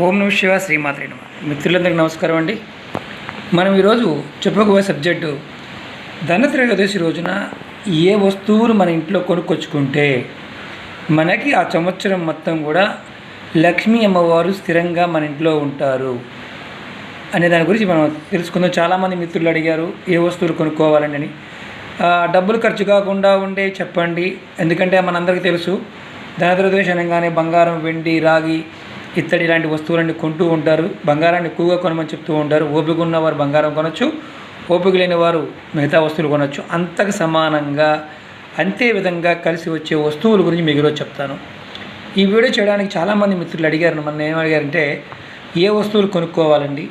ఓం నమ శివ శ్రీమాత్రి నమ. మిత్రులందరికీ నమస్కారం అండి. మనం ఈరోజు చెప్పుకోబోయే సబ్జెక్టు ధనత్రయోదశి రోజున ఏ వస్తువులు మన ఇంట్లో కొనుక్కొచ్చుకుంటే మనకి ఆ సంవత్సరం మొత్తం కూడా లక్ష్మీ అమ్మవారు స్థిరంగా మన ఇంట్లో ఉంటారు అనే దాని గురించి మనం తెలుసుకుందాం. చాలామంది మిత్రులు అడిగారు ఏ వస్తువులు కొనుక్కోవాలని అని. డబ్బులు ఖర్చు కాకుండా ఉండే చెప్పండి. ఎందుకంటే మనందరికీ తెలుసు ధనత్రయోదశి అనగానే బంగారం వెండి రాగి ఇత్తడి లాంటి వస్తువులన్నీ కొంటూ ఉంటారు బంగారాన్ని ఎక్కువగా కొనమని చెప్తూ ఉంటారు. ఓపిక ఉన్నవారు బంగారం కొనొచ్చు ఓపిక లేని వారు మిగతా వస్తువులు కొనొచ్చు. అంతకు సమానంగా అంతే విధంగా కలిసి వచ్చే వస్తువుల గురించి మీకు ఈరోజు చెప్తాను. ఈ వీడియో చేయడానికి చాలామంది మిత్రులు అడిగారు మన ఏమడిగారంటే ఏ వస్తువులు కొనుక్కోవాలండి?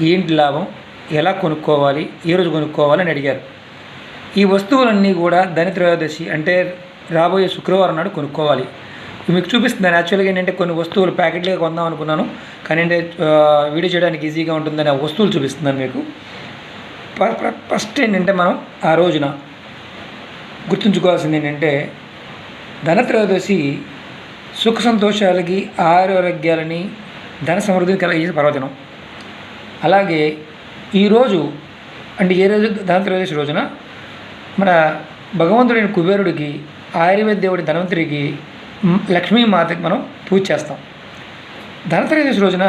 ఏంటి లాభం? ఎలా కొనుక్కోవాలి? ఏ రోజు కొనుక్కోవాలి అని అడిగారు. ఈ వస్తువులన్నీ కూడా ధని త్రయోదశి అంటే రాబోయే శుక్రవారం నాడు కొనుక్కోవాలి. మీకు చూపిస్తున్నాను యాక్చువల్గా ఏంటంటే కొన్ని వస్తువులు ప్యాకెట్లుగా కొందాం అనుకున్నాను. కానీ అంటే వీడియో చేయడానికి ఈజీగా ఉంటుందని ఆ వస్తువులు చూపిస్తున్నాను మీకు. ఫస్ట్ ఏంటంటే మనం ఆ రోజున గుర్తుంచుకోవాల్సింది ఏంటంటే ధనత్రయోదశి సుఖ సంతోషాలకి ఆరోగ్యాలని ధన సమృద్ధిని కలిగే పర్వదినం. అలాగే ఈరోజు అంటే ఏ రోజు? ధనత్రయోదశి రోజున మన భగవంతుడైన కుబేరుడికి ఆయుర్వేద దేవుడి ధనవంతుడికి లక్ష్మీమాతకి మనం పూజ చేస్తాం. ధనత్రయోదశి రోజున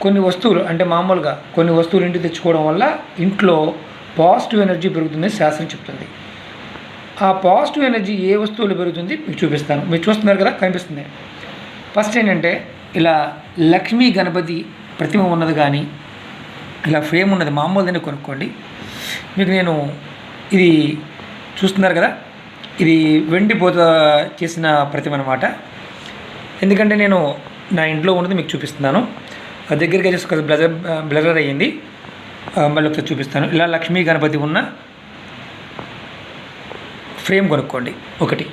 కొన్ని వస్తువులు అంటే మామూలుగా కొన్ని వస్తువులు ఇంటికి తెచ్చుకోవడం వల్ల ఇంట్లో పాజిటివ్ ఎనర్జీ పెరుగుతుందని శాస్త్రం చెప్తుంది. ఆ పాజిటివ్ ఎనర్జీ ఏ వస్తువులు పెరుగుతుంది మీకు చూపిస్తాను. మీరు చూస్తున్నారు కదా కనిపిస్తుంది. ఫస్ట్ ఏంటంటే ఇలా లక్ష్మీ గణపతి ప్రతిమ ఉన్నది కానీ ఇలా ఫ్రేమ్ ఉన్నది మామూలుదని కొనుక్కోండి. మీకు నేను ఇది చూస్తున్నారు కదా ఇది వెండిపోత చేసిన ప్రతిమ అనమాట ఎందుకంటే నేను నా ఇంట్లో ఉన్నది మీకు చూపిస్తున్నాను. దగ్గరికి వచ్చేసి ఒక బ్లజర్ బ్లజర్ అయ్యింది. మళ్ళీ ఒకసారి చూపిస్తాను. ఇలా లక్ష్మీ గణపతి ఉన్న ఫ్రేమ్ కొనుక్కోండి. ఒకటి.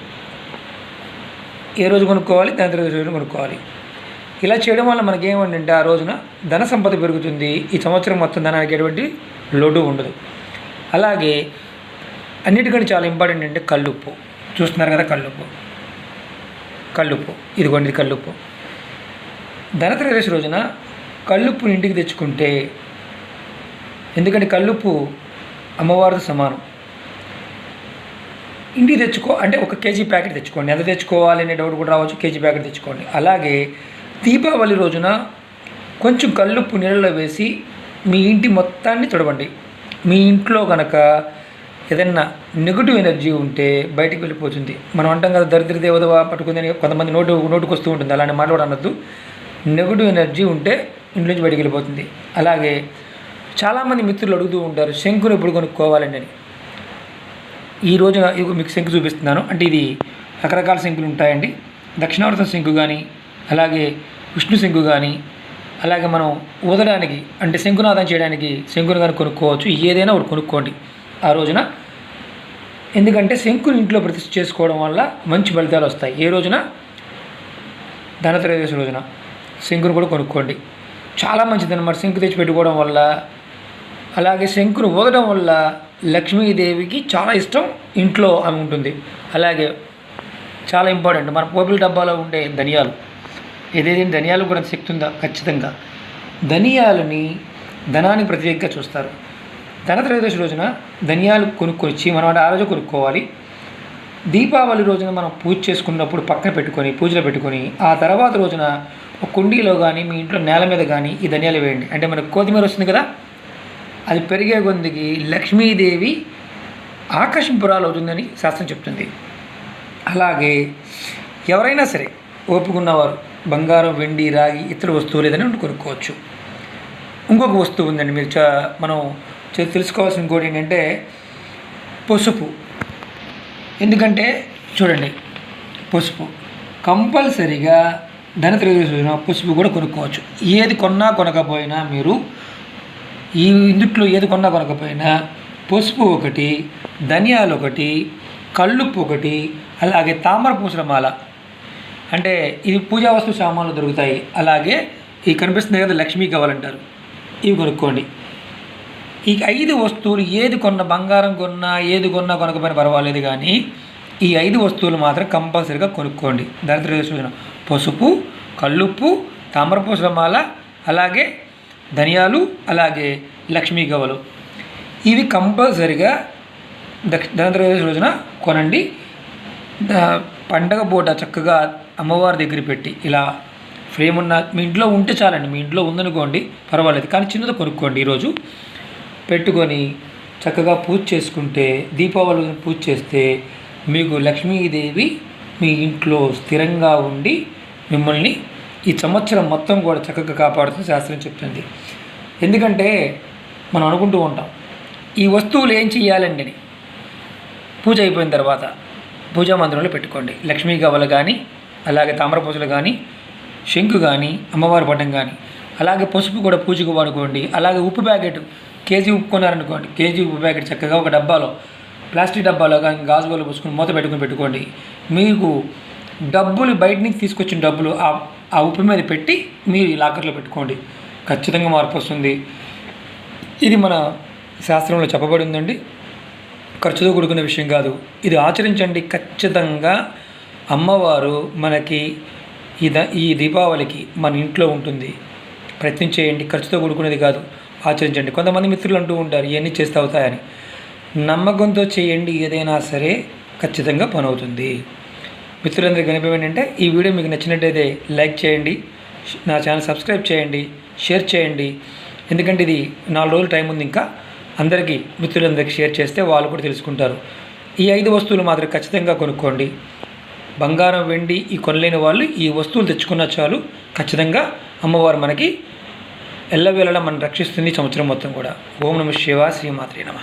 ఏ రోజు కొనుక్కోవాలి? దాని తర్వాత రోజు కొనుక్కోవాలి? ఇలా చేయడం వల్ల మనకి ఏమంటే ఆ రోజున ధన సంపద పెరుగుతుంది. ఈ సంవత్సరం మొత్తం ధనానికి ఎటువంటి లోటు ఉండదు. అలాగే అన్నిటికంటే చాలా ఇంపార్టెంట్ అంటే కల్లుప్పు చూస్తున్నారు కదా కల్లుప్పు కల్లుప్పు ఇదిగోండి ఇది కల్లుప్పు ధనత్రయోదశి రోజున కల్లుప్పుని ఇంటికి తెచ్చుకుంటే ఎందుకంటే కల్లుప్పు అమ్మవారితో సమానం. ఇంటికి తెచ్చుకో అంటే ఒక కేజీ ప్యాకెట్ తెచ్చుకోండి. ఎంత తెచ్చుకోవాలి అనే డౌట్ కూడా రావచ్చు. కేజీ ప్యాకెట్ తెచ్చుకోండి. అలాగే దీపావళి రోజున కొంచెం కల్లుప్పు నీళ్ళలో వేసి మీ ఇంటి మొత్తాన్ని తుడవండి. మీ ఇంట్లో కనుక ఏదన్నా నెగిటివ్ ఎనర్జీ ఉంటే బయటికి వెళ్ళిపోతుంది. మనం అంటాం కదా దరిద్ర దేవత పట్టుకుందని కొంతమంది నోటు నోటుకు వస్తూ ఉంటుంది. అలాంటి మాట కూడా అనొద్దు. నెగిటివ్ ఎనర్జీ ఉంటే ఇంట్లో నుంచి బయటికి వెళ్ళిపోతుంది. అలాగే చాలామంది మిత్రులు అడుగుతూ ఉంటారు శంకును ఎప్పుడు కొనుక్కోవాలండి అని. ఈ రోజున మీకు శంకు చూపిస్తున్నాను. అంటే ఇది రకరకాల శంకులు ఉంటాయండి. దక్షిణావర్తం శంకు కానీ అలాగే విష్ణు శంకు కానీ అలాగే మనం ఊదడానికి అంటే శంకునాదం చేయడానికి శంకును కానీ కొనుక్కోవచ్చు. ఏదైనా ఒకటి కొనుక్కోండి. ఆ రోజున. ఎందుకంటే శంకుని ఇంట్లో ప్రతిష్ఠ చేసుకోవడం వల్ల మంచి ఫలితాలు వస్తాయి. ఏ రోజున? ధనత్రయోదశి రోజున. శంకుని కూడా కొనుక్కోండి. చాలా మంచిది అనమాట శంకు తెచ్చి పెట్టుకోవడం వల్ల అలాగే శంకును ఊదడం వల్ల లక్ష్మీదేవికి చాలా ఇష్టం ఇంట్లో ఆమె ఉంటుంది. అలాగే చాలా ఇంపార్టెంట్. మన పోపిల డబ్బాలో ఉండే ధనియాలు. ఏదైతే ధనియాలు కూడా శక్తి ఉందా? ఖచ్చితంగా. ధనియాలని ధనానికి ప్రత్యేకంగా చూస్తారు. ధనత్రయోదశి రోజున ధనియాలు కొనుక్కొచ్చి మనం అంటే ఆ రోజు కొనుక్కోవాలి. దీపావళి రోజున మనం పూజ చేసుకున్నప్పుడు పక్కన పెట్టుకొని పూజలో పెట్టుకొని ఆ తర్వాత రోజున ఒక కుండీలో కానీ మీ ఇంట్లో నేల మీద కానీ ఈ ధనియాలు వేయండి. అంటే మనకు కొత్తిమీర వస్తుంది కదా? అది పెరిగే కొందికి లక్ష్మీదేవి ఆకర్షింపురాలు అవుతుందని శాస్త్రం చెప్తుంది. అలాగే ఎవరైనా సరే ఓపుకున్నవారు బంగారం వెండి రాగి ఇతర వస్తువులు ఏదైనా కొనుక్కోవచ్చు. ఇంకొక వస్తువు ఉందండి మీరు చా మనం తెలుసుకోవాల్సిన ఇంకోటి ఏంటంటే పసుపు. ఎందుకంటే చూడండి పసుపు. కంపల్సరిగా ధనత్రయోదశి రోజున పసుపు కూడా కొనుక్కోవచ్చు. ఏది కొన్నా కొనకపోయినా మీరు ఈ ఇందుట్లో ఏది కొన్నా కొనకపోయినా పసుపు ఒకటి ధనియాలు ఒకటి కళ్ళుప్పు ఒకటి అలాగే తామర పూసల మాల. అంటే ఇది పూజా వస్తు సామాన్లు దొరుకుతాయి. అలాగే ఈ కనిపిస్తుంది కదా లక్ష్మీ కావాలంటారు. ఇవి కొనుక్కోండి. ఈ ఐదు వస్తువులు ఏది కొన్న బంగారం కొన్నా ఏది కొన్నా కొనకపోయినా పర్వాలేదు కానీ ఈ ఐదు వస్తువులు మాత్రం కంపల్సరీగా కొనుక్కోండి. దరిద్ర రోజున పసుపు కల్లుప్పు తామరపూసల మాల అలాగే ధనియాలు అలాగే లక్ష్మీ గవలు ఇవి కంపల్సరిగా దక్ష ధనత్రయోదశి రోజున కొనండి. పండగ పూట చక్కగా అమ్మవారి దగ్గర పెట్టి ఇలా ఫ్రేమ్ ఉన్న మీ ఇంట్లో ఉంటే చాలండి. మీ ఇంట్లో ఉందనుకోండి పర్వాలేదు. కానీ చిన్నది కొనుక్కోండి ఈరోజు. పెట్టుకొని చక్కగా పూజ చేసుకుంటే దీపావళి పూజ చేస్తే మీకు లక్ష్మీదేవి మీ ఇంట్లో స్థిరంగా ఉండి మిమ్మల్ని ఈ సంవత్సరం మొత్తం కూడా చక్కగా కాపాడుతుంది శాస్త్రం చెప్తుంది. ఎందుకంటే మనం అనుకుంటూ ఉంటాం ఈ వస్తువులు ఏం చేయాలండి పూజ అయిపోయిన తర్వాత పూజా మందిరంలో పెట్టుకోండి. లక్ష్మీ గవ్వలు కానీ అలాగే తామర పూజలు కానీ శంకు కానీ అమ్మవారి పటం కానీ అలాగే పసుపు కూడా పూజకు వాడుకోండి అలాగే ఉప్పు ప్యాకెట్ కేజీ ఉప్పు కొన్నారనుకోండి కేజీ ఉప్పు ప్యాకెట్ చక్కగా ఒక డబ్బాలో ప్లాస్టిక్ డబ్బాలో కానీ గాజు వాళ్ళు పోసుకొని మూత పెట్టుకుని పెట్టుకోండి. మీకు డబ్బులు బయట నుంచి తీసుకొచ్చిన డబ్బులు ఆ ఆ ఉప్పు మీద పెట్టి మీరు ఈ లాకర్లో పెట్టుకోండి. ఖచ్చితంగా మార్పు వస్తుంది. ఇది మన శాస్త్రంలో చెప్పబడి ఉందండి. ఖర్చుతో కూడుకున్న విషయం కాదు. ఇది ఆచరించండి ఖచ్చితంగా. అమ్మవారు మనకి ఈ ద ఈ దీపావళికి మన ఇంట్లో ఉంటుంది. ప్రయత్నం చేయండి. ఖర్చుతో కూడుకునేది కాదు. ఆచరించండి. కొంతమంది మిత్రులు అంటూ ఉంటారు ఇవన్నీ చేస్తే అవుతాయని నమ్మకంతో చేయండి ఏదైనా సరే ఖచ్చితంగా పని అవుతుంది మిత్రులందరికీ వినిపం ఏంటంటే ఈ వీడియో మీకు నచ్చినట్టయితే లైక్ చేయండి నా ఛానల్ సబ్స్క్రైబ్ చేయండి షేర్ చేయండి. ఎందుకంటే ఇది నాలుగు రోజులు టైం ఉంది ఇంకా అందరికీ మిత్రులందరికీ షేర్ చేస్తే వాళ్ళు కూడా తెలుసుకుంటారు. ఈ ఐదు వస్తువులు మాత్రం ఖచ్చితంగా కొనుక్కోండి. బంగారం వెండి ఈ కొనలేని వాళ్ళు ఈ వస్తువులు తెచ్చుకున్న చాలు ఖచ్చితంగా అమ్మవారు మనకి ఎల్లవేళలా మనం రక్షిస్తుంది సంవత్సరం మొత్తం కూడా. ఓం నమ శివ శ్రీమాత్రి నమ.